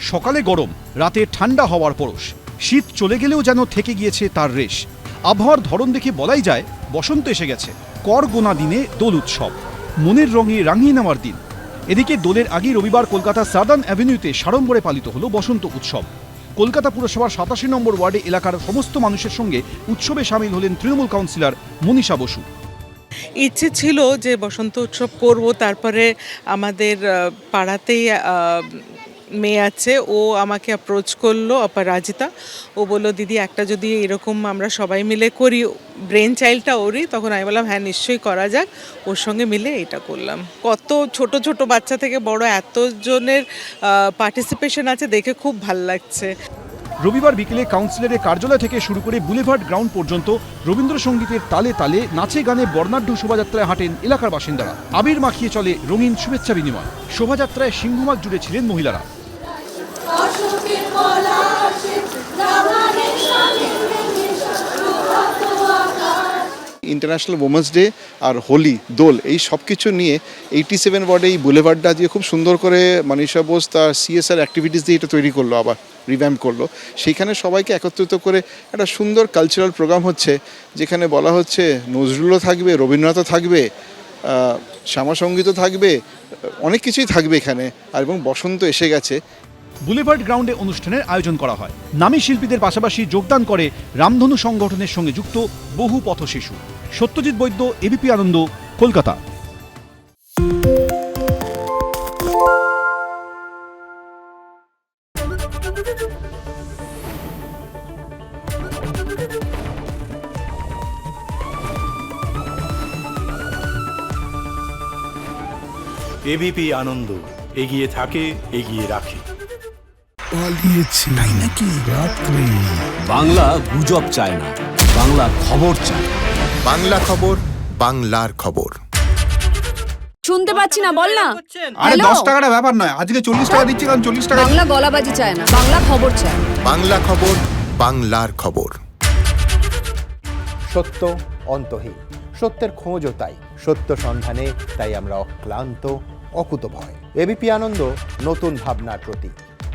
সকালে গরম, রাতে ঠান্ডা হওয়ার পরশ। শীত চলে গেলেও যেন থেকে গিয়েছে তার রেশ। আবহাওয়ার ধরন দেখে বলাই যায়, বসন্ত এসে গেছে। কর গোনা দিনে দোল উৎসব। মনের রঙে রাঙিয়ে নেওয়ার দিন। এদিকে দোলের আগেই রবিবার কলকাতা সাদার্ন অ্যাভিনিউতে সাড়ম্বরে পালিত হলো বসন্ত উৎসব। কলকাতা পুরসভার সাতাশি নম্বর ওয়ার্ডে এলাকার সমস্ত মানুষের সঙ্গে উৎসবে সামিল হলেন তৃণমূল কাউন্সিলর মনীষা বসু। ইচ্ছে ছিল যে বসন্ত উৎসব করব, তারপরে আমাদের পাড়াতেই মেয়ে আছে, ও আমাকে অ্যাপ্রোচ করল অপরাজিতা ও বলল, দিদি, একটা যদি এরকম আমরা সবাই মিলে করি ব্রেন চাইল্ডটা ওরই, তখন আমি বললাম হ্যাঁ নিশ্চয়ই করা যাক। ওর সঙ্গে মিলে এটা করলাম। কত ছোট ছোট বাচ্চা থেকে বড় এতজনের পার্টিসিপেশন আছে, দেখে খুব ভালো লাগছে। রবিবার বিকেলে কাউন্সিলরের কার্যালয় থেকে শুরু করে বুলেভার্ড গ্রাউন্ড পর্যন্ত রবীন্দ্রসঙ্গীতের তালে তালে নাচে গানে বর্ণাঢ্য শোভাযাত্রায় হাঁটেন এলাকার বাসিন্দারা। আবির মাখিয়ে চলে রঙিন শুভেচ্ছা বিনিময়। শোভাযাত্রায় সিংহমাগ জুড়ে ছিলেন মহিলারা। ইন্টারন্যাশনাল ওমেন্স ডে আর হোলি, দোল, এই সব কিছু নিয়ে এইটি সেভেন ওয়ার্ডে এই বুলেভার্ডটা দিয়ে খুব সুন্দর করে মনীষা বোস তার সিএসআর অ্যাক্টিভিটিস দিয়ে এটা তৈরি করল, আবার রিভ্যাম্প করল। সেইখানে সবাইকে একত্রিত করে একটা সুন্দর কালচারাল প্রোগ্রাম হচ্ছে, যেখানে বলা হচ্ছে নজরুলও থাকবে, রবীন্দ্রনাথও থাকবে শ্যামাসঙ্গীতও থাকবে, অনেক কিছুই থাকবে এখানে, আর এবং বসন্ত এসে গেছে। বুলেভার্ড গ্রাউন্ডে অনুষ্ঠানের আয়োজন করা হয়। নামী শিল্পীদের পাশাপাশি যোগদান করে রামধনু সংগঠনের সঙ্গে যুক্ত বহু পথশিশু। সত্যজিৎ বৈদ্য, এবিপি আনন্দ, কলকাতা। এবিপি আনন্দ, এগিয়ে থাকে, এগিয়ে রাখে। পালিয়েছে। তাই নাকি? রাত্রে। বাংলা গুজব চায় না বাংলা খবর চায় বাংলা খবর বাংলার খবর। শুনতে পাচ্ছি না বল না। আরে দশ টাকাটা ব্যাপার নয় আজকে চল্লিশ টাকা দিচ্ছি কারণ চল্লিশ টাকা বাংলা গলাবাজি চায় না বাংলা খবর চায় বাংলা খবর বাংলার খবর। সত্য অন্তহীন সত্যের খোঁজও তাই। সত্য সন্ধানে তাই আমরা অক্লান্ত অকুতভয়। এবিপি আনন্দ নতুন ভাবনার প্রতীক।